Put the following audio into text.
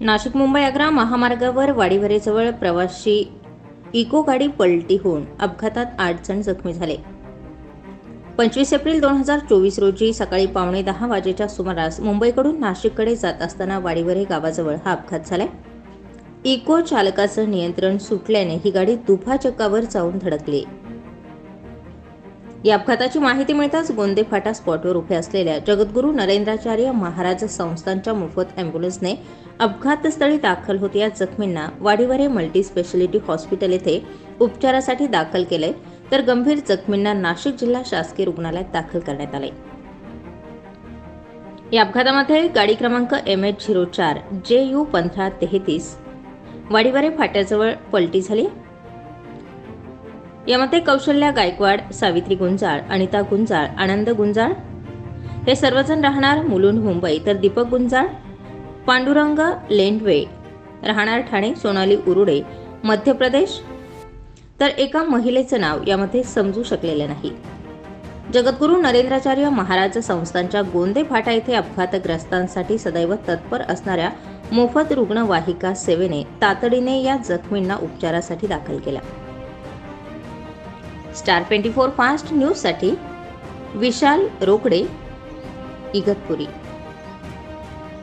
नाशिक मुंबई आग्रा महामार्गावर वाडीवरेजवळ प्रवासी इको गाडी पलटी होऊन अपघातात आठ जण जखमी झाले. पंचवीस एप्रिल दोन हजार चोवीस रोजी सकाळी पावणे दहा वाजेच्या सुमारास मुंबईकडून नाशिककडे जात असताना वाडीवरे गावाजवळ हा अपघात झाला इको चालकाचं नियंत्रण सुटल्याने ही गाडी दुभाचक्कावर जाऊन धडकली. या अपघाताची माहिती मिळताच गोंदे फाटा स्पॉटवर उभे असलेल्या जगद्गुरू नरेंद्राचार्य महाराज संस्थांच्या मोफत अँब्युलन्सने अपघातस्थळी दाखल होत या जखमींना वाडीवरे मल्टी स्पेशालिटी हॉस्पिटल येथे उपचारासाठी दाखल केले. तर गंभीर जखमींना नाशिक जिल्हा शासकीय रुग्णालयात दाखल करण्यात आले. या अपघातामध्ये गाडी क्रमांक एम एच झिरो चार जे यू पंधरा तेहतीस वाडीवरे फाट्याजवळ पलटी झाली. यामध्ये कौशल्या गायकवाड सावित्री गुंजाळ अनिता गुंजाळ आनंद गुंजाळ. हे सर्वजण राहणार मुलुंड मुंबई. तर दीपक गुंजाळ पांडुरंग लेंडवे राहणार ठाणे सोनाली उरुडे मध्य प्रदेश. तर एका महिलेचं नाव यामध्ये समजू शकलेलं नाही. जगद्गुरू नरेंद्राचार्य महाराज संस्थांच्या गोंदे फाटा येथे अपघातग्रस्तांसाठी सदैव तत्पर असणाऱ्या मोफत रुग्णवाहिका सेवेने तातडीने या जखमींना उपचारासाठी दाखल केला. स्टार ट्वेंटी फोर फास्ट न्यूजसाठी विशाल रोकडे इगतपुरी.